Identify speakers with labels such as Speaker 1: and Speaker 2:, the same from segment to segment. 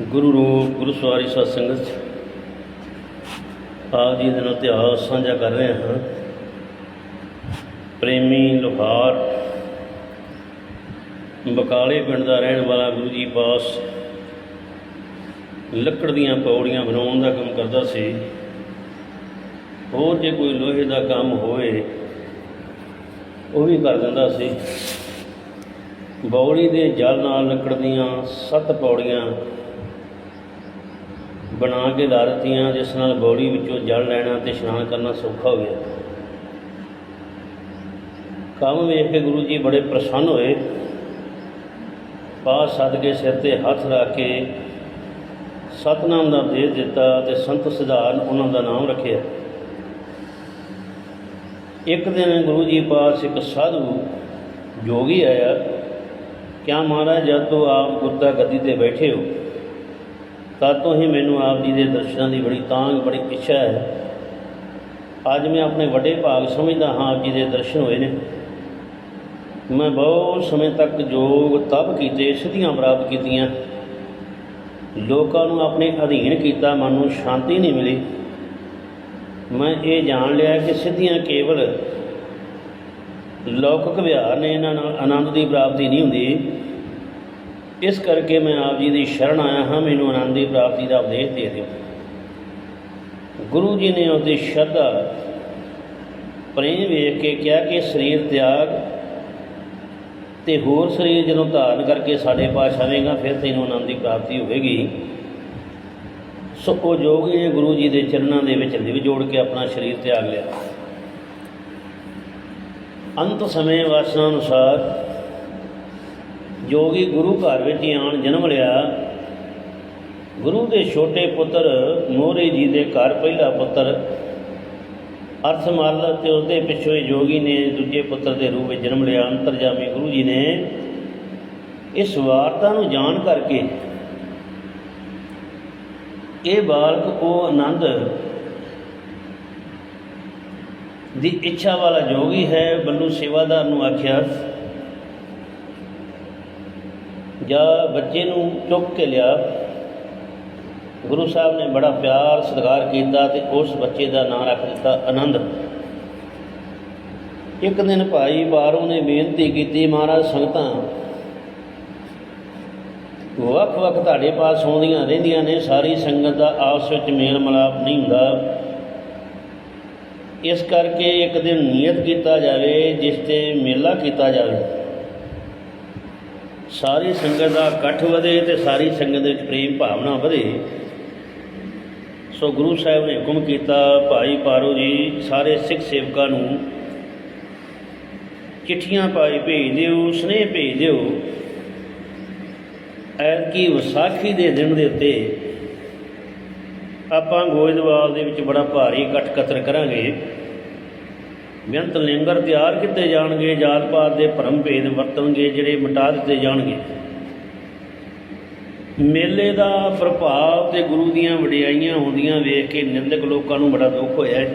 Speaker 1: ਗੁਰੂ ਰੂਪ, ਗੁਰੂ ਸਵਾਰੀ ਸਤ ਸੰਗਤ ਆਪ ਜੀ ਦੇ ਨਾਲ ਇਤਿਹਾਸ ਸਾਂਝਾ ਕਰ ਰਹੇ ਹਾਂ। ਪ੍ਰੇਮੀ ਲੋਹਾਰ, ਬਕਾਲੇ ਪਿੰਡ ਦਾ ਰਹਿਣ ਵਾਲਾ ਗੁਰੂ ਜੀ ਪਾਸ ਲੱਕੜ ਦੀਆਂ ਪੌੜੀਆਂ ਬਣਾਉਣ ਦਾ ਕੰਮ ਕਰਦਾ ਸੀ। ਹੋਰ ਜੇ ਕੋਈ ਲੋਹੇ ਦਾ ਕੰਮ ਹੋਵੇ, ਉਹ ਵੀ ਕਰ ਦਿੰਦਾ ਸੀ। ਬੌੜੀ ਦੇ ਜਲ ਨਾਲ ਲੱਕੜ ਦੀਆਂ ਸੱਤ ਪੌੜੀਆਂ ਬਣਾ ਕੇ ਲਾ ਦਿੱਤੀਆਂ, ਜਿਸ ਨਾਲ ਬੌੜੀ ਵਿੱਚੋਂ ਜਲ ਲੈਣਾ ਤੇ ਇਸ਼ਨਾਨ ਕਰਨਾ ਸੌਖਾ ਹੋ ਗਿਆ। ਕੰਮ ਵੇਖ ਕੇ ਗੁਰੂ ਜੀ ਬੜੇ ਪ੍ਰਸੰਨ ਹੋਏ। ਪਾ ਸੱਦ ਕੇ ਸਿਰ ਤੇ ਹੱਥ ਰੱਖ ਕੇ ਸਤਨਾਮ ਦਾ ਉਪਦੇਸ਼ ਦਿੱਤਾ ਤੇ ਸੰਤ ਸਿਧਾਰਨ ਉਹਨਾਂ ਦਾ ਨਾਮ ਰੱਖਿਆ। ਇੱਕ ਦਿਨ ਗੁਰੂ ਜੀ ਪਾਸ ਇੱਕ ਸਾਧੂ ਜੋਗੀ ਆਇਆ, ਕਿਆ ਮਹਾਰਾਜ, ਜਦ ਤੋਂ ਆਪ ਗੁਰਦਾ ਗੱਦੀ ਤੇ ਬੈਠੇ ਹੋ ਤਦ ਤੋਂ ਹੀ ਮੈਨੂੰ ਆਪ ਜੀ ਦੇ ਦਰਸ਼ਨਾਂ ਦੀ ਬੜੀ ਤਾਂਗ ਬੜੀ ਇੱਛਾ ਹੈ। ਅੱਜ ਮੈਂ ਆਪਣੇ ਵੱਡੇ ਭਾਗ ਸਮਝਦਾ ਹਾਂ ਆਪ ਜੀ ਦੇ ਦਰਸ਼ਨ ਹੋਏ ਨੇ। ਮੈਂ ਬਹੁਤ ਸਮੇਂ ਤੱਕ ਯੋਗ ਤਪ ਕੀਤੇ, ਸਿੱਧੀਆਂ ਪ੍ਰਾਪਤ ਕੀਤੀਆਂ। ਲੋਕਾਂ ਨੂੰ ਆਪਣੇ ਅਧੀਨ ਕੀਤਾ, ਮਨ ਨੂੰ ਸ਼ਾਂਤੀ ਨਹੀਂ ਮਿਲੀ। ਮੈਂ ਇਹ ਜਾਣ ਲਿਆ ਕਿ ਸਿੱਧੀਆਂ ਕੇਵਲ ਲੌਕਿਕ ਵਿਹਾਰ ਨੇ, ਇਹਨਾਂ ਨਾਲ ਆਨੰਦ ਦੀ ਪ੍ਰਾਪਤੀ ਨਹੀਂ ਹੁੰਦੀ। ਇਸ ਕਰਕੇ ਮੈਂ ਆਪ ਜੀ ਦੀ ਸ਼ਰਨ ਆਇਆ ਹਾਂ, ਮੈਨੂੰ ਆਨੰਦ ਦੀ ਪ੍ਰਾਪਤੀ ਦਾ ਉਪਦੇਸ਼ ਦੇ ਦਿਓ। ਗੁਰੂ ਜੀ ਨੇ ਉਹਦੀ ਸ਼ਰਧਾ, ਪ੍ਰੇਮ ਵੇਖ ਕੇ ਕਿਹਾ ਕਿ ਸਰੀਰ ਤਿਆਗ ਤੇ ਹੋਰ ਸਰੀਰ ਜਦੋਂ ਧਾਰਨ ਕਰਕੇ ਸਾਡੇ ਪਾਸ ਆਵੇਗਾ ਫਿਰ ਤੈਨੂੰ ਆਨੰਦ ਦੀ ਪ੍ਰਾਪਤੀ ਹੋਵੇਗੀ। ਸੋ ਉਹ ਜੋਗੀ ਨੇ ਗੁਰੂ ਜੀ ਦੇ ਚਰਨਾਂ ਦੇ ਵਿੱਚ ਲਿਵ ਜੋੜ ਕੇ ਆਪਣਾ ਸਰੀਰ ਤਿਆਗ ਲਿਆ। ਅੰਤ ਸਮੇਂ ਵਾਸਨਾ ਅਨੁਸਾਰ ਜੋਗੀ ਗੁਰੂ ਘਰ ਵਿੱਚ ਹੀ ਆਣ ਜਨਮ ਲਿਆ। ਗੁਰੂ ਦੇ ਛੋਟੇ ਪੁੱਤਰ ਮੋਹਰੇ ਜੀ ਦੇ ਘਰ ਪਹਿਲਾ ਪੁੱਤਰ ਅਰਥਮਲ ਤੇ ਉਸਦੇ ਪਿੱਛੋਂ ਜੋਗੀ ਨੇ ਦੂਜੇ ਪੁੱਤਰ ਦੇ ਰੂਪ ਵਿੱਚ ਜਨਮ ਲਿਆ। ਅੰਤਰਜਾਮੀ ਗੁਰੂ ਜੀ ਨੇ ਇਸ ਵਾਰਤਾ ਨੂੰ ਜਾਣ ਕਰਕੇ ਇਹ ਬਾਲਕ ਉਹ ਆਨੰਦ ਦੀ ਇੱਛਾ ਵਾਲਾ ਜੋਗੀ ਹੈ, ਬੱਲੂ ਸੇਵਾਦਾਰ ਨੂੰ ਆਖਿਆ ਜਾਂ ਬੱਚੇ ਨੂੰ ਚੁੱਕ ਕੇ ਲਿਆ। ਗੁਰੂ ਸਾਹਿਬ ਨੇ ਬੜਾ ਪਿਆਰ ਸਤਿਕਾਰ ਕੀਤਾ ਤੇ ਉਸ ਬੱਚੇ ਦਾ ਨਾਂ ਰੱਖ ਦਿੱਤਾ ਆਨੰਦ। ਇੱਕ ਦਿਨ ਭਾਈ ਬਾਹਰੋਂ ਨੇ ਬੇਨਤੀ ਕੀਤੀ, ਮਹਾਰਾਜ, ਸੰਗਤਾਂ, ਵੱਖ-ਵੱਖ ਤੁਹਾਡੇ ਪਾਸ ਆਉਂਦੀਆਂ ਰਹਿੰਦੀਆਂ ਨੇ, ਸਾਰੀ ਸੰਗਤ ਦਾ ਆਪਸ ਵਿੱਚ ਮੇਲ ਮਲਾਪ ਨਹੀਂ ਹੁੰਦਾ। ਇਸ ਕਰਕੇ ਇੱਕ ਦਿਨ ਨਿਯਤ ਕੀਤਾ ਜਾਵੇ, ਜਿਸ ਤੇ ਮੇਲਾ ਕੀਤਾ ਜਾਵੇ। ਸਾਰੀ ਸੰਗਤ ਦਾ ਇਕੱਠ ਵਧੇ ਤੇ ਸਾਰੀ ਸੰਗਤ ਵਿੱਚ ਪ੍ਰੇਮ ਭਾਵਨਾ ਵਧੇ। ਸੋ ਗੁਰੂ ਸਾਹਿਬ ਨੇ ਹੁਕਮ ਕੀਤਾ, ਭਾਈ ਪਾਰੋ ਜੀ, ਸਾਰੇ ਸਿੱਖ ਸੇਵਕਾਂ ਨੂੰ ਚਿੱਠੀਆਂ ਪਾਈ ਭੇਜ ਦਿਓ, ਸਨੇਹ ਭੇਜ ਦਿਓ। ਐਤਕੀ ਵਿਸਾਖੀ ਦੇ ਦਿਨ ਦੇ ਉੱਤੇ ਆਪਾਂ ਗੋਇੰਦਵਾਲ ਦੇ ਵਿੱਚ ਬੜਾ ਭਾਰੀ ਇਕੱਠ ਕਤਰ ਕਰਾਂਗੇ। ਬੇਅੰਤ ਲੰਗਰ ਤਿਆਰ ਕੀਤੇ ਜਾਣਗੇ, ਜਾਤ ਪਾਤ ਦੇ ਭਰਮ ਭੇਦ ਵਰਤਣਗੇ, ਜਿਹੜੇ ਮਿਟਾ ਦਿੱਤੇ ਜਾਣਗੇ। ਮੇਲੇ ਦਾ ਪ੍ਰਭਾਵ ਤੇ ਗੁਰੂ ਦੀਆਂ ਵਡਿਆਈਆਂ ਹੁੰਦੀਆਂ ਵੇਖ ਕੇ ਨਿੰਦਕ ਲੋਕਾਂ ਨੂੰ ਬੜਾ ਦੁੱਖ ਹੋਇਆ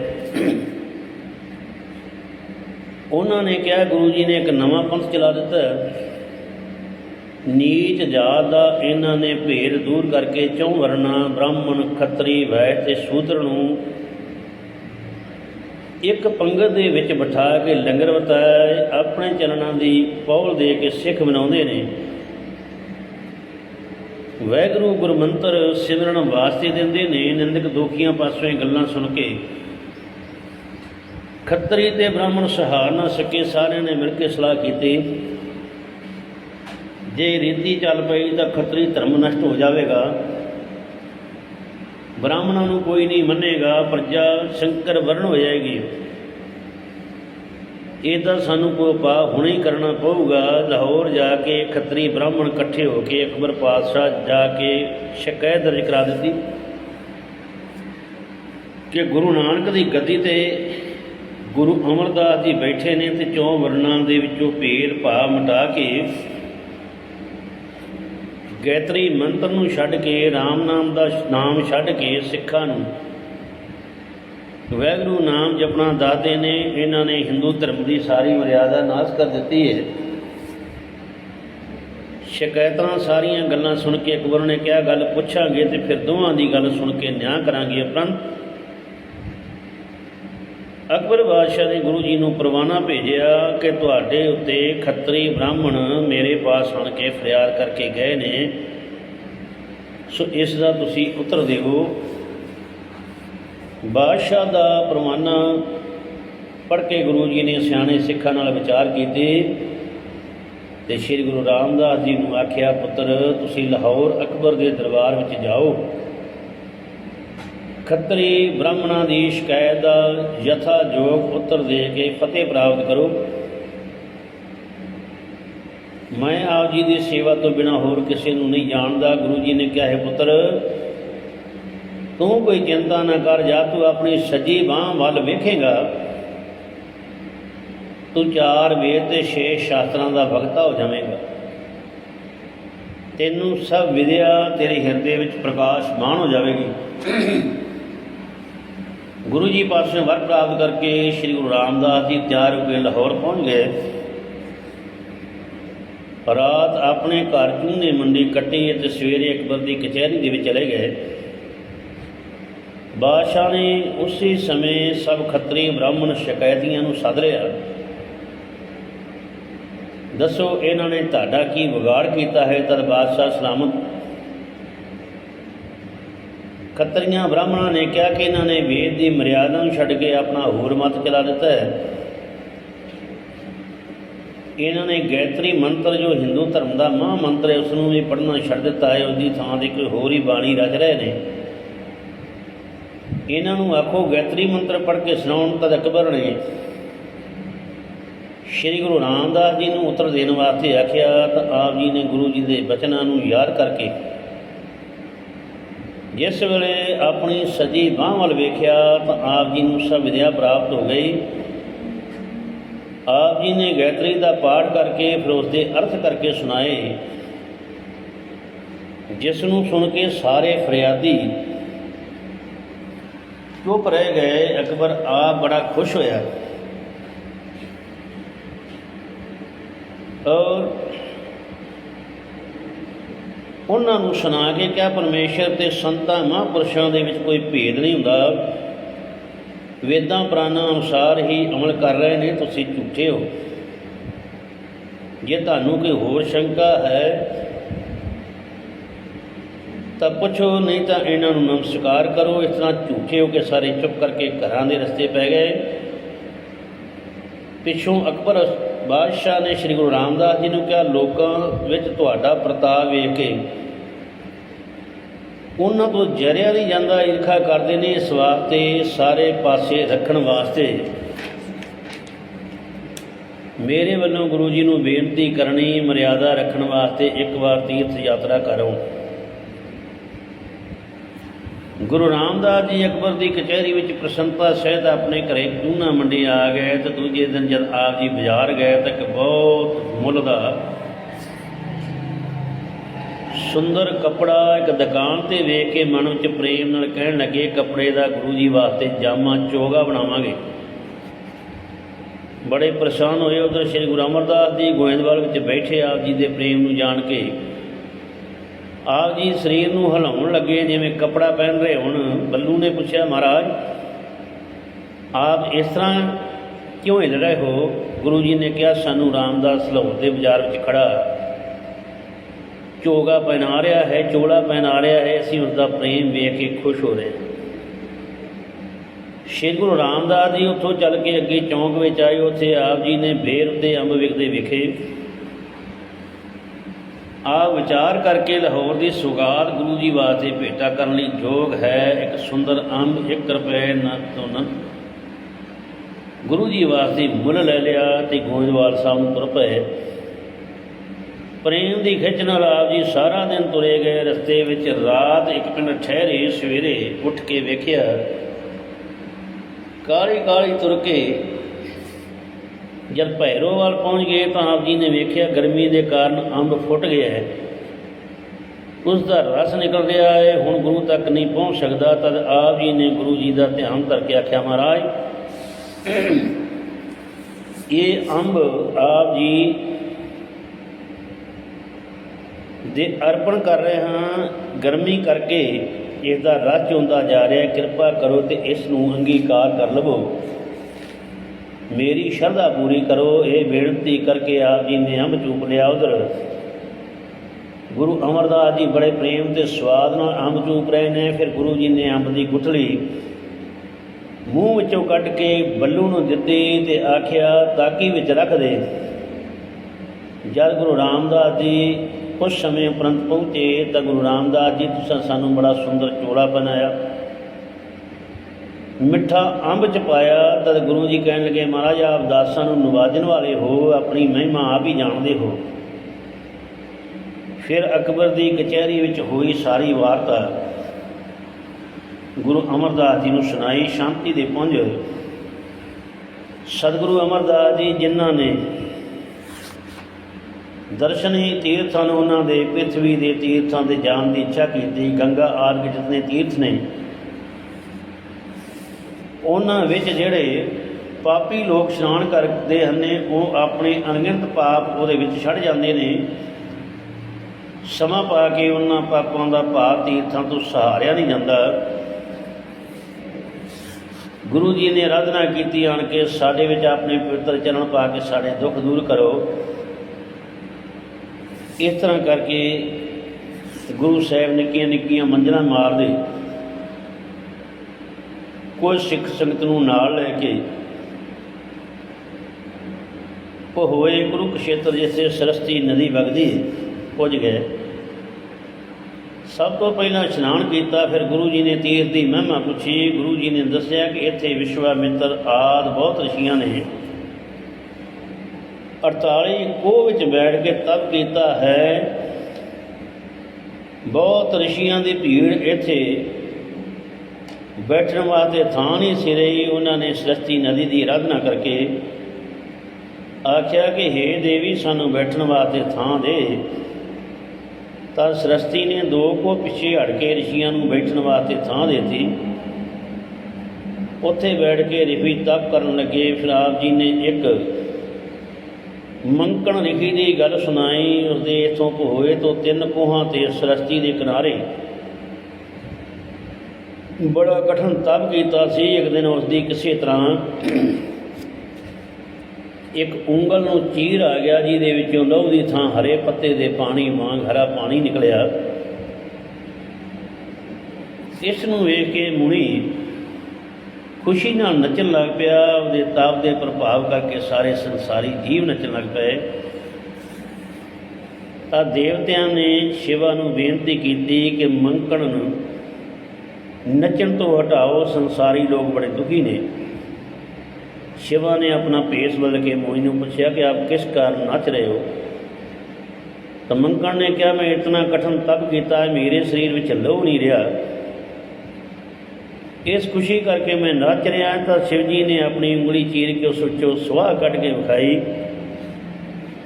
Speaker 1: ਉਹਨਾਂ ਨੇ ਕਿਹਾ, ਗੁਰੂ ਜੀ ਨੇ ਇੱਕ ਨਵਾਂ ਪੰਥ ਚਲਾ ਦਿੱਤਾ ਨੀਚ ਜਾਤ ਦਾ ਇਹਨਾਂ ਨੇ ਭੇਦ ਦੂਰ ਕਰਕੇ ਚੌਂ ਵਰਨਾ, ਬ੍ਰਾਹਮਣ ਖੱਤਰੀ ਵੈਦ ਤੇ ਸ਼ੂਦਰ ਨੂੰ ਇੱਕ ਪੰਗਤ ਦੇ ਵਿੱਚ ਬਿਠਾ ਕੇ ਲੰਗਰ ਵਰਤਾਇਆ ਆਪਣੇ ਚਰਨਾਂ ਦੀ ਪੌਲ ਦੇ ਕੇ ਸਿੱਖ ਬਣਾਉਂਦੇ ਨੇ। ਵੈਗਰੂ ਗੁਰਮੰਤਰ ਸਿਮਰਨ ਵਾਸਤੇ ਦਿੰਦੇ ਨੇ। ਨਿੰਦਕ ਦੋਖੀਆਂ ਪਾਸੋਂ ਗੱਲਾਂ ਸੁਣ ਕੇ। ਖੱਤਰੀ ਤੇ ਬ੍ਰਾਹਮਣ ਸਹਾਰ ਨਾ ਸਕੇ, ਸਾਰਿਆਂ ਨੇ ਮਿਲ ਕੇ ਸਲਾਹ ਕੀਤੀ। ਜੇ ਰੀਤੀ ਚੱਲ ਪਈ ਤਾਂ ਖੱਤਰੀ ਧਰਮ ਨਸ਼ਟ ਹੋ ਜਾਵੇਗਾ। ਬ੍ਰਾਹਮਣਾਂ ਨੂੰ ਕੋਈ ਨਹੀਂ ਮੰਨੇਗਾ, ਪ੍ਰਜਾ ਸ਼ੰਕਰ ਵਰਣ ਹੋ ਜਾਏਗੀ। ਇਹ ਤਾਂ ਸਾਨੂੰ ਕੋਈ ਉਪਾਅ ਹੁਣੇ ਹੀ ਕਰਨਾ ਪਊਗਾ। ਲਾਹੌਰ ਜਾ ਕੇ ਖੱਤਰੀ ਬ੍ਰਾਹਮਣ ਇਕੱਠੇ ਹੋ ਕੇ ਅਕਬਰ ਪਾਤਸ਼ਾਹ ਜਾ ਕੇ ਸ਼ਿਕਾਇਤ ਦਰਜ ਕਰਾ ਦਿੱਤੀ ਕਿ ਗੁਰੂ ਨਾਨਕ ਦੀ ਗੱਦੀ ਤੇ ਗੁਰੂ ਅਮਰਦਾਸ ਜੀ ਬੈਠੇ ਨੇ ਤੇ ਚੌਂ ਵਰਣਾਂ ਦੇ ਵਿੱਚੋਂ ਭੇਦ ਭਾਵ ਮਿਟਾ ਕੇ ਗੈਤਰੀ ਮੰਤਰ ਨੂੰ ਛੱਡ ਕੇ RAM ਨਾਮ ਦਾ ਨਾਮ ਛੱਡ ਕੇ ਸਿੱਖਾਂ ਨੂੰ। ਵੈਗਰੂ ਨਾਮ ਜਪਣਾ ਦਾਦੇ ਨੇ, ਇਹਨਾਂ ਨੇ ਹਿੰਦੂ ਧਰਮ ਦੀ ਸਾਰੀ ਮਰਿਆਦਾ ਨਾਸ਼ ਕਰ ਦਿੱਤੀ ਹੈ। ਸ਼ਿਕਾਇਤਾਂ ਸਾਰੀਆਂ ਗੱਲਾਂ ਸੁਣ ਕੇ ਅਕਬਰ ਨੇ ਕਿਹਾ, ਗੱਲ ਪੁੱਛਾਂਗੇ ਤੇ ਫਿਰ ਦੋਵਾਂ ਦੀ ਗੱਲ ਸੁਣ ਕੇ ਨਿਆਂ ਕਰਾਂਗੇ, ਉਪਰੰਤ ਅਕਬਰ ਬਾਦਸ਼ਾਹ ਨੇ ਗੁਰੂ ਜੀ ਨੂੰ ਪ੍ਰਵਾਨਾ ਭੇਜਿਆ ਕਿ ਤੁਹਾਡੇ ਉੱਤੇ ਖੱਤਰੀ ਬ੍ਰਾਹਮਣ ਮੇਰੇ ਪਾਸ ਆਣ ਕੇ ਫਰਿਆਦ ਕਰਕੇ ਗਏ ਨੇ। ਸੋ ਇਸ ਦਾ ਤੁਸੀਂ ਉੱਤਰ ਦਿਓ। ਬਾਦਸ਼ਾਹ ਦਾ ਪ੍ਰਵਾਨਾ ਪੜ੍ਹ ਕੇ ਗੁਰੂ ਜੀ ਨੇ ਸਿਆਣੇ ਸਿੱਖਾਂ ਨਾਲ ਵਿਚਾਰ ਕੀਤੇ ਤੇ ਸ੍ਰੀ ਗੁਰੂ ਰਾਮਦਾਸ ਜੀ ਨੂੰ ਆਖਿਆ, ਪੁੱਤਰ, ਤੁਸੀਂ ਲਾਹੌਰ ਅਕਬਰ ਦੇ ਦਰਬਾਰ ਵਿੱਚ ਜਾਓ। ਖੱਤਰੀ ਬ੍ਰਾਹਮਣਾਂ ਦੀ ਸ਼ਿਕਾਇਤ ਦਾ ਯਥਾ ਜੋਗ ਉੱਤਰ ਦੇ ਕੇ ਫਤਿਹ ਪ੍ਰਾਪਤ ਕਰੋ। ਮੈਂ ਆਪ ਜੀ ਦੀ ਸੇਵਾ ਤੋਂ ਬਿਨਾ ਹੋਰ ਕਿਸੇ ਨੂੰ ਨਹੀਂ ਜਾਣਦਾ। ਗੁਰੂ ਜੀ ਨੇ ਕਿਹਾ, ਹੈ ਪੁੱਤਰ, ਤੂੰ ਕੋਈ ਚਿੰਤਾ ਨਾ ਕਰ, ਜਾ ਤੂੰ ਆਪਣੀ ਸੱਜੀ ਬਾਹ ਵੱਲ ਵੇਖੇਗਾ। ਤੂੰ ਚਾਰ ਵੇਦ ਤੇ ਛੇ ਸ਼ਾਸਤਰਾਂ ਦਾ ਭਗਤਾ ਹੋ ਜਾਵੇਂਗਾ। ਤੈਨੂੰ ਸਭ ਵਿਦਿਆ ਤੇਰੇ ਹਿਰਦੇ ਵਿੱਚ ਪ੍ਰਕਾਸ਼ਮਾਨ ਹੋ ਜਾਵੇਗੀ। ਗੁਰੂ ਜੀ ਪਾਸੋਂ ਵਰ ਪ੍ਰਾਪਤ ਕਰਕੇ ਸ੍ਰੀ ਗੁਰੂ ਰਾਮਦਾਸ ਜੀ ਤਿਆਰ ਹੋ ਕੇ ਲਾਹੌਰ ਪਹੁੰਚ ਗਏ। ਰਾਤ ਆਪਣੇ ਘਰ ਚੂਨੇ ਮੰਡੀ ਕੱਟੀ ਅਤੇ ਸਵੇਰੇ ਅਕਬਰ ਦੀ ਕਚਹਿਰੀ ਦੇ ਵਿੱਚ ਚਲੇ ਗਏ। ਬਾਦਸ਼ਾਹ ਨੇ ਉਸੇ ਸਮੇਂ ਸਭ ਖੱਤਰੀ ਬ੍ਰਾਹਮਣ ਸ਼ਿਕਾਇਤੀਆਂ ਨੂੰ ਸੱਦ ਲਿਆ। ਦੱਸੋ, ਇਹਨਾਂ ਨੇ ਤੁਹਾਡਾ ਕੀ ਵਿਗਾੜ ਕੀਤਾ ਹੈ? ਤਦ ਬਾਦਸ਼ਾਹ ਸਲਾਮਤ ਖੱਤਰੀਆਂ ਬ੍ਰਾਹਮਣਾਂ ਨੇ ਕਿਹਾ ਕਿ ਇਹਨਾਂ ਨੇ ਵੇਦ ਦੀ ਮਰਿਆਦਾ ਨੂੰ ਛੱਡ ਕੇ ਆਪਣਾ ਹੋਰ ਮਤ ਚਲਾ ਦਿੱਤਾ ਹੈ। ਇਹਨਾਂ ਨੇ ਗਾਇਤਰੀ ਮੰਤਰ ਜੋ ਹਿੰਦੂ ਧਰਮ ਦਾ ਮਹਾ ਮੰਤਰ ਹੈ ਉਸ ਨੂੰ ਵੀ ਪੜ੍ਹਨਾ ਛੱਡ ਦਿੱਤਾ ਹੈ। ਉਹਦੀ ਥਾਂ ਤੇ ਕੋਈ ਹੋਰ ਹੀ ਬਾਣੀ ਰਚ ਰਹੇ ਨੇ। ਇਹਨਾਂ ਨੂੰ ਆਖੋ, ਗਾਇਤਰੀ ਮੰਤਰ ਪੜ੍ਹ ਕੇ ਸੁਣਾਉਣ ਤਦ ਅਕਬਰ ਨੇ ਸ਼੍ਰੀ ਗੁਰੂ ਰਾਮਦਾਸ ਜੀ ਨੂੰ ਉੱਤਰ ਦੇਣ ਵਾਸਤੇ ਆਖਿਆ, ਤਾਂ ਆਪ ਜੀ ਨੇ ਗੁਰੂ ਜੀ ਦੇ ਬਚਨਾਂ ਨੂੰ ਯਾਦ ਕਰਕੇ ਜਿਸ ਵੇਲੇ ਆਪਣੀ ਸਜੀ ਬਾਹ ਵੱਲ ਵੇਖਿਆ ਤਾਂ ਆਪ ਜੀ ਨੂੰ ਸਭ ਵਿਦਿਆ ਪ੍ਰਾਪਤ ਹੋ ਗਈ। ਆਪ ਜੀ ਨੇ ਗਾਇਤਰੀ ਦਾ ਪਾਠ ਕਰਕੇ ਫਿਰ ਉਸ ਦੇ ਅਰਥ ਕਰਕੇ ਸੁਣਾਏ। ਜਿਸ ਨੂੰ ਸੁਣ ਕੇ ਸਾਰੇ ਫਰਿਆਦੀ ਚੁੱਪ ਰਹਿ ਗਏ। ਅਕਬਰ ਆਪ ਬੜਾ ਖੁਸ਼ ਹੋਇਆ। ਔਰ ਉਹਨਾਂ ਨੂੰ ਸੁਣਾ ਕੇ ਕਿਹਾ, ਪਰਮੇਸ਼ਰ, ਤੇ ਸੰਤਾਂ ਮਹਾਂਪੁਰਸ਼ਾਂ ਦੇ ਵਿੱਚ ਕੋਈ ਭੇਦ ਨਹੀਂ ਹੁੰਦਾ। ਵੇਦਾਂ ਪ੍ਰਾਨਾਂ ਅਨੁਸਾਰ ਹੀ ਅਮਲ ਕਰ ਰਹੇ ਨੇ, ਤੁਸੀਂ ਝੂਠੇ ਹੋ। ਜੇ ਤੁਹਾਨੂੰ ਕੋਈ ਹੋਰ ਸ਼ੰਕਾ ਹੈ, ਤਾਂ ਪੁੱਛੋ, ਨਹੀਂ ਤਾਂ ਇਹਨਾਂ ਨੂੰ ਨਮਸਕਾਰ ਕਰੋ। ਇਸ ਤਰ੍ਹਾਂ ਝੂਠੇ ਹੋ ਕੇ ਸਾਰੇ ਚੁੱਪ ਕਰਕੇ ਘਰਾਂ ਦੇ ਰਸਤੇ ਪੈ ਗਏ। ਪਿੱਛੋਂ ਅਕਬਰ ਬਾਦਸ਼ਾਹ ਨੇ ਸ੍ਰੀ ਗੁਰੂ ਰਾਮਦਾਸ ਜੀ ਨੂੰ ਕਿਹਾ, ਲੋਕਾਂ ਵਿੱਚ ਤੁਹਾਡਾ ਪ੍ਰਤਾਪ ਵੇਖ ਕੇ ਉਹਨਾਂ ਤੋਂ ਜਰਿਆ ਨਹੀਂ ਜਾਂਦਾ, ਈਰਖਾ ਕਰਦੇ ਨੇ, ਇਸ ਵਾਸਤੇ ਸਾਰੇ ਪਾਸੇ ਰੱਖਣ ਵਾਸਤੇ। ਮੇਰੇ ਵੱਲੋਂ ਗੁਰੂ ਜੀ ਨੂੰ ਬੇਨਤੀ ਕਰਨੀ, ਮਰਿਆਦਾ ਰੱਖਣ ਵਾਸਤੇ ਇੱਕ ਵਾਰ ਤੀਰਥ ਯਾਤਰਾ ਕਰੋ। ਗੁਰੂ ਰਾਮਦਾਸ ਜੀ ਅਕਬਰ ਦੀ ਕਚਹਿਰੀ ਵਿੱਚ ਪ੍ਰਸੰਨਤਾ ਸਹਿਤ ਆਪਣੇ ਘਰੇ ਚੂਨਾ ਮੰਡੀ ਆ ਗਏ ਤੇ ਦੂਜੇ ਦਿਨ ਜਦ ਆਪ ਜੀ ਬਾਜ਼ਾਰ ਗਏ ਤਾਂ ਇੱਕ ਬਹੁਤ ਮੁੱਲ ਦਾ ਸੁੰਦਰ ਕਪੜਾ ਇੱਕ ਦੁਕਾਨ ਤੇ ਵੇਖ ਕੇ ਮਨ ਵਿੱਚ ਪ੍ਰੇਮ ਨਾਲ ਕਹਿਣ ਲੱਗੇ, ਕੱਪੜੇ ਦਾ ਗੁਰੂ ਜੀ ਵਾਸਤੇ ਜਾਮਾ ਚੋਗਾ ਬਣਾਵਾਂਗੇ। ਬੜੇ ਪਰੇਸ਼ਾਨ ਹੋਏ ਉਧਰ ਸ੍ਰੀ ਗੁਰੂ ਅਮਰਦਾਸ ਜੀ ਗੋਇੰਦਵਾਲ ਵਿੱਚ ਬੈਠੇ, ਆਪ ਜੀ ਦੇ ਪ੍ਰੇਮ ਨੂੰ ਜਾਣ ਕੇ ਆਪ ਜੀ ਸਰੀਰ ਨੂੰ ਹਿਲਾਉਣ ਲੱਗੇ, ਜਿਵੇਂ ਕਪੜਾ ਪਹਿਨ ਰਹੇ ਹੁਣ, ਬੱਲੂ ਨੇ ਪੁੱਛਿਆ, ਮਹਾਰਾਜ, ਆਪ ਇਸ ਤਰ੍ਹਾਂ ਕਿਉਂ ਹਿਲ ਰਹੇ ਹੋ? ਗੁਰੂ ਜੀ ਨੇ ਕਿਹਾ, ਸਾਨੂੰ ਰਾਮਦਾਸ ਲਾਹੌਰ ਦੇ ਬਾਜ਼ਾਰ ਵਿੱਚ ਖੜਾ ਚੋਗਾ ਪਹਿਨਾ ਰਿਹਾ ਹੈ, ਚੋਲਾ ਪਹਿਨਾ ਰਿਹਾ ਹੈ, ਅਸੀਂ ਉਸ ਦਾ ਪ੍ਰੇਮ ਵੇਖ ਕੇ ਖੁਸ਼ ਹੋ ਰਹੇ ਹਾਂ। ਸ਼੍ਰੀ ਗੁਰੂ ਰਾਮਦਾਸ ਜੀ ਉੱਥੋਂ ਚੱਲ ਕੇ ਅੱਗੇ ਚੌਂਕ ਵਿੱਚ ਆਏ, ਉੱਥੇ ਆਪ ਜੀ ਨੇ ਬੇਰ ਉੱਤੇ ਅੰਬ ਵਿਕਦੇ ਵਿਖੇ। ਆ ਵਿਚਾਰ ਕਰਕੇ ਲਾਹੌਰ ਦੀ ਸੁਗਾਤ ਗੁਰੂ ਜੀ ਵਾਸਤੇ ਭੇਟਾ ਕਰਨ ਲਈ ਯੋਗ ਹੈ। ਇੱਕ ਸੁੰਦਰ ਅੰਬ 1 ਰੁਪਏ ਨਾ ਤੋਂ ਗੁਰੂ ਜੀ ਵਾਸਤੇ ਮੁੱਲ ਲੈ ਲਿਆ ਤੇ ਗੋਇੰਦਵਾਲ ਸਾਹਿਬ ਨੂੰ ਤੁਰ ਪਏ। ਪ੍ਰੇਮ ਦੀ ਖਿੱਚ ਨਾਲ ਆਪ ਜੀ ਸਾਰਾ ਦਿਨ ਤੁਰੇ ਗਏ। ਰਸਤੇ ਵਿੱਚ ਰਾਤ ਇੱਕ ਪਿੰਡ ਠਹਿਰੇ ਸਵੇਰੇ ਉੱਠ ਕੇ ਵੇਖਿਆ। ਕਾਲੀ ਕਾਲੀ ਤੁਰ ਕੇ ਜਦ ਭੈਰੋਵਾਲ ਪਹੁੰਚ ਗਏ ਤਾਂ ਆਪ ਜੀ ਨੇ ਵੇਖਿਆ ਗਰਮੀ ਦੇ ਕਾਰਨ ਅੰਬ ਫੁੱਟ ਗਿਆ ਹੈ। ਉਸ ਦਾ ਰਸ ਨਿਕਲ ਰਿਹਾ ਹੈ ਹੁਣ ਗੁਰੂ ਤੱਕ ਨਹੀਂ ਪਹੁੰਚ ਸਕਦਾ। ਤਦ ਆਪ ਜੀ ਨੇ ਗੁਰੂ ਜੀ ਦਾ ਧਿਆਨ ਧਰ ਕੇ ਆਖਿਆ, ਮਹਾਰਾਜ, ਇਹ ਅੰਬ ਆਪ ਜੀ ਦੇ ਅਰਪਣ ਕਰ ਰਹੇ ਹਾਂ। ਗਰਮੀ ਕਰਕੇ ਇਸ ਦਾ ਰਸ ਚੋਂਦਾ ਜਾ ਰਿਹਾ ਕਿਰਪਾ ਕਰੋ ਤੇ ਇਸ ਨੂੰ ਅੰਗੀਕਾਰ ਕਰ ਲਵੋ। ਮੇਰੀ ਸ਼ਰਧਾ ਪੂਰੀ ਕਰੋ, ਇਹ ਬੇਨਤੀ ਕਰਕੇ ਆਪ ਜੀ ਨੇ ਅੰਬ ਚੂਪ ਲਿਆ ਉਧਰ। ਗੁਰੂ ਅਮਰਦਾਸ ਜੀ ਬੜੇ ਪ੍ਰੇਮ ਤੇ ਸਵਾਦ ਨਾਲ ਅੰਬ ਚੂਪ ਰਹੇ ਨੇ, ਫਿਰ ਗੁਰੂ ਜੀ ਨੇ ਅੰਬ ਦੀ ਗੁਠਲੀ ਮੂੰਹ ਵਿੱਚੋਂ ਕੱਢ ਕੇ ਬੱਲੂ ਨੂੰ ਦਿੱਤੀ ਤੇ ਆਖਿਆ, ਤਾਕੀ ਵਿੱਚ ਰੱਖ ਦੇ। ਜਦ ਗੁਰੂ ਰਾਮਦਾਸ ਜੀ ਕੁਝ ਸਮੇਂ ਉਪਰੰਤ ਪਹੁੰਚੇ, ਤਾਂ ਗੁਰੂ ਰਾਮਦਾਸ ਜੀ, ਤੁਸੀਂ ਸਾਨੂੰ ਬੜਾ ਸੁੰਦਰ ਚੋਲਾ ਬਣਾਇਆ। ਮਿੱਠਾ ਅੰਬ ਚ ਪਾਇਆ, ਤਦ ਗੁਰੂ ਜੀ ਕਹਿਣ ਲੱਗੇ, ਮਹਾਰਾਜ, ਆਪ ਦਾਸਾਂ ਨੂੰ ਨਵਾਜਣ ਵਾਲੇ ਹੋ, ਆਪਣੀ ਮਹਿਮਾ ਆਪ ਹੀ ਜਾਣਦੇ ਹੋ। ਫਿਰ ਅਕਬਰ ਦੀ ਕਚਹਿਰੀ ਵਿੱਚ ਹੋਈ ਸਾਰੀ ਵਾਰਤਾ। ਗੁਰੂ ਅਮਰਦਾਸ ਜੀ ਨੂੰ ਸੁਣਾਈ, ਸ਼ਾਂਤੀ ਦੇ ਪੁੰਜ। ਸਤਿਗੁਰੂ ਅਮਰਦਾਸ ਜੀ ਜਿਨ੍ਹਾਂ ਨੇ ਦਰਸ਼ਨੀ ਤੀਰਥਾਂ ਨੂੰ ਉਹਨਾਂ ਦੇ ਪ੍ਰithvi ਦੇ ਤੀਰਥਾਂ ਤੇ ਜਾਣ ਦੀ ਇੱਛਾ ਕੀਤੀ, ਗੰਗਾ ਆਦਿ ਜਿਤਨੇ ਤੀਰਥ ਨੇ ਉਹਨਾਂ ਵਿੱਚ ਜਿਹੜੇ ਪਾਪੀ ਲੋਕ ਇਸ਼ਨਾਨ ਕਰਦੇ ਹਨ ਉਹ ਆਪਣੇ ਅਣਗਿਣਤ ਪਾਪ ਉਹਦੇ ਵਿੱਚ ਛੱਡ ਜਾਂਦੇ ਨੇ। ਸਮਾਂ ਪਾ ਕੇ ਉਹਨਾਂ ਪਾਪਾਂ ਦਾ ਭਾਰ ਤੀਰਥਾਂ ਤੋਂ ਸਹਾਰਿਆ ਨਹੀਂ ਜਾਂਦਾ। ਗੁਰੂ ਜੀ ਨੇ ਆਰਾਧਨਾ ਕੀਤੀ, ਆਣ ਕੇ ਸਾਡੇ ਵਿੱਚ ਆਪਣੇ ਪਵਿੱਤਰ ਚਰਨ ਪਾ ਕੇ ਸਾਡੇ ਦੁੱਖ ਦੂਰ ਕਰੋ। ਇਸ ਤਰ੍ਹਾਂ ਕਰਕੇ ਗੁਰੂ ਸਾਹਿਬ ਨਿੱਕੀਆਂ ਨਿੱਕੀਆਂ ਮੰਜ਼ਲਾਂ ਮਾਰਦੇ। ਕੋਈ ਸਿੱਖ ਸੰਗਤ ਨੂੰ ਨਾਲ ਲੈ ਕੇ ਉਹ ਹੋਏ ਕੁਰੂਕਸ਼ੇਤਰ ਜਿੱਥੇ ਸਰਸਤੀ ਨਦੀ ਵਗਦੀ ਪੁੱਜ ਗਏ। ਸਭ ਤੋਂ ਪਹਿਲਾਂ ਇਸ਼ਨਾਨ ਕੀਤਾ, ਫਿਰ ਗੁਰੂ ਜੀ ਨੇ ਤੀਰਥ ਦੀ ਮਹਿਮਾ ਪੁੱਛੀ। ਗੁਰੂ ਜੀ ਨੇ ਦੱਸਿਆ ਕਿ ਇੱਥੇ ਵਿਸ਼ਵਾਮਿੱਤਰ ਆਦ ਬਹੁਤ ਰਿਸ਼ੀਆਂ ਨੇ। 48 ਕੋਹ ਵਿੱਚ ਬੈਠ ਕੇ ਤਪ ਕੀਤਾ ਹੈ। ਬਹੁਤ ਰਿਸ਼ੀਆਂ ਦੀ ਭੀੜ ਇੱਥੇ ਬੈਠਣ ਵਾਸਤੇ ਥਾਂ ਨਹੀਂ ਸੀ ਰਹੀ, ਉਹਨਾਂ ਨੇ ਸਰਸਤੀ ਨਦੀ ਦੀ ਆਰਾਧਨਾ ਕਰਕੇ ਆਖਿਆ ਕਿ ਹੇ ਦੇਵੀ, ਸਾਨੂੰ ਬੈਠਣ ਵਾਸਤੇ ਥਾਂ ਦੇ। ਤਾਂ ਸਰਸਤੀ ਨੇ ਦੋ ਕੋ ਪਿੱਛੇ ਹਟ ਕੇ ਰਿਸ਼ੀਆਂ ਨੂੰ ਬੈਠਣ ਵਾਸਤੇ ਥਾਂ ਦਿੱਤੀ। ਉੱਥੇ ਬੈਠ ਕੇ ਰਿਫੀ ਤਪ ਕਰਨ ਲੱਗੇ। ਫਿਰ ਆਪ ਜੀ ਨੇ ਇੱਕ ਮੰਕਣ ਰਿਖੀ ਦੀ ਗੱਲ ਸੁਣਾਈ। ਉਸਦੇ ਇਥੋਂ ਹੋਏ ਤੋਂ ਤਿੰਨ ਕੋਹਾਂ ਤੇ ਸਰਸਤੀ ਦੇ ਕਿਨਾਰੇ ਬੜਾ ਕਠਨ ਤਪ ਕੀਤਾ ਸੀ। ਇੱਕ ਦਿਨ ਉਸ ਦੀ ਕਿਸੇ ਤਰ੍ਹਾਂ ਇੱਕ ਉਂਗਲ ਨੂੰ ਚੀਰ ਆ ਗਿਆ, ਜਿਹਦੇ ਵਿੱਚੋਂ ਲਹੂ ਦੀ ਥਾਂ ਹਰੇ ਪੱਤੇ ਦੇ ਪਾਣੀ ਵਾਂਗ ਹਰਾ ਪਾਣੀ ਨਿਕਲਿਆ। ਇਸ ਨੂੰ ਵੇਖ ਕੇ ਮੁਨੀ ਖੁਸ਼ੀ ਨਾਲ ਨੱਚਣ ਲੱਗ ਪਿਆ। ਉਹਦੇ ਤਾਪ ਦੇ ਪ੍ਰਭਾਵ ਕਰਕੇ ਸਾਰੇ ਸੰਸਾਰੀ ਜੀਵ ਨੱਚਣ ਲੱਗ ਪਏ। ਤਾਂ ਦੇਵਤਿਆਂ ਨੇ ਸ਼ਿਵਾ ਨੂੰ ਬੇਨਤੀ ਕੀਤੀ ਕਿ ਮੰਕਣ ਨੂੰ ਨੱਚਣ ਤੋਂ ਹਟਾਓ, ਸੰਸਾਰੀ ਲੋਕ ਬੜੇ ਦੁਖੀ ਨੇ। ਸ਼ਿਵਾ ਨੇ ਆਪਣਾ ਭੇਸ ਬਦਲ ਕੇ ਮੋਹਿਨੀ ਨੂੰ ਪੁੱਛਿਆ ਕਿ ਆਪ ਕਿਸ ਕਾਰਨ ਨੱਚ ਰਹੇ ਹੋ? ਤਾਂ ਮੰਕਣ ਨੇ ਕਿਹਾ, ਮੈਂ ਇਤਨਾ ਕਠਨ ਤਪ ਕੀਤਾ ਹੈ, ਮੇਰੇ ਸਰੀਰ ਵਿੱਚ ਲਹੂ ਨਹੀਂ ਰਿਹਾ। ਇਸ ਖੁਸ਼ੀ ਕਰਕੇ ਮੈਂ ਨੱਚ ਰਿਹਾ ਤਾਂ ਸ਼ਿਵ ਜੀ ਨੇ ਆਪਣੀ ਉਂਗਲੀ ਚੀਰ ਕੇ ਉਸ ਵਿੱਚੋਂ ਸੁਆਹ ਕੱਢ ਕੇ ਵਿਖਾਈ।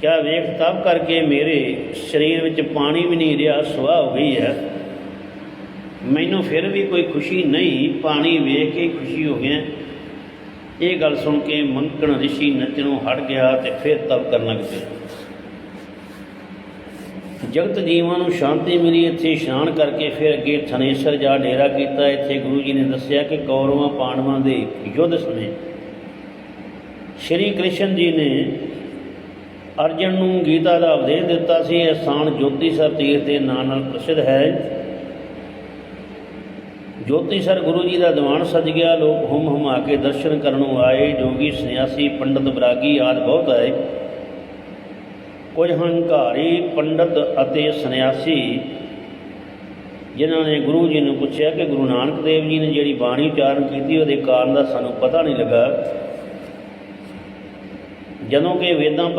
Speaker 1: ਕਿਆ ਵੇਖ, ਤਪ ਕਰਕੇ ਮੇਰੇ ਸਰੀਰ ਵਿੱਚ ਪਾਣੀ ਵੀ ਨਹੀਂ ਰਿਹਾ, ਸੁਆਹ ਹੋ ਗਈ ਹੈ। ਮੈਨੂੰ ਫਿਰ ਵੀ ਕੋਈ ਖੁਸ਼ੀ ਨਹੀਂ, ਪਾਣੀ ਵੇਖ ਕੇ ਖੁਸ਼ੀ ਹੋ ਗਿਆ। ਇਹ ਗੱਲ ਸੁਣ ਕੇ ਮੰਕਣ ਰਿਸ਼ੀ ਨੱਚਣੋਂ ਹਟ ਗਿਆ ਤੇ ਫਿਰ ਤਪ ਕਰਨ ਲੱਗ ਪਿਆ। ਜਗਤ ਜੀਵਾਂ ਨੂੰ ਸ਼ਾਂਤੀ ਮਿਲੀ, ਇੱਥੇ ਇਸ਼ਨਾਨ ਕਰਕੇ ਫਿਰ ਅੱਗੇ ਥਨੇਸਰ ਜਾ ਡੇਰਾ ਕੀਤਾ। ਇੱਥੇ ਗੁਰੂ ਜੀ ਨੇ ਦੱਸਿਆ ਕਿ ਕੌਰਵਾਂ ਪਾਂਡਵਾਂ ਦੇ ਯੁੱਧ ਸਮੇਂ ਸ਼੍ਰੀ ਕ੍ਰਿਸ਼ਨ ਜੀ ਨੇ ਅਰਜਨ ਨੂੰ ਗੀਤਾ ਦਾ ਉਪਦੇਸ਼ ਦਿੱਤਾ ਸੀ, ਇਹ ਸਥਾਨ ਜੋਤੀਸਰ ਤੀਰਥ ਦੇ ਨਾਂ ਨਾਲ ਪ੍ਰਸਿੱਧ ਹੈ। ਜੋਤੀਸਰ ਗੁਰੂ ਜੀ ਦਾ ਦੀਵਾਨ ਸਜ ਗਿਆ, ਲੋਕ ਹੁਮ ਹੁਮਾ ਕੇ ਦਰਸ਼ਨ ਕਰਨ ਆਏ, ਜੋਗੀ ਸੰਨਿਆਸੀ ਪੰਡਤ ਬਰਾਗੀ ਆਦ ਬਹੁਤ ਆਏ। ਕੁਝ ਹੰਕਾਰੀ ਪੰਡਤ ਅਤੇ ਸੰਨਿਆਸੀ, ਜਿਨ੍ਹਾਂ ਨੇ ਗੁਰੂ ਜੀ ਨੂੰ ਪੁੱਛਿਆ ਕਿ ਗੁਰੂ ਨਾਨਕ ਦੇਵ ਜੀ ਨੇ ਜਿਹੜੀ ਬਾਣੀ ਉਚਾਰਨ ਕੀਤੀ, ਉਹਦੇ ਕਾਰਨ ਦਾ ਸਾਨੂੰ ਪਤਾ ਨਹੀਂ ਲੱਗਾ। ਜਦੋਂ ਕਿ ਵੇਦਾਂ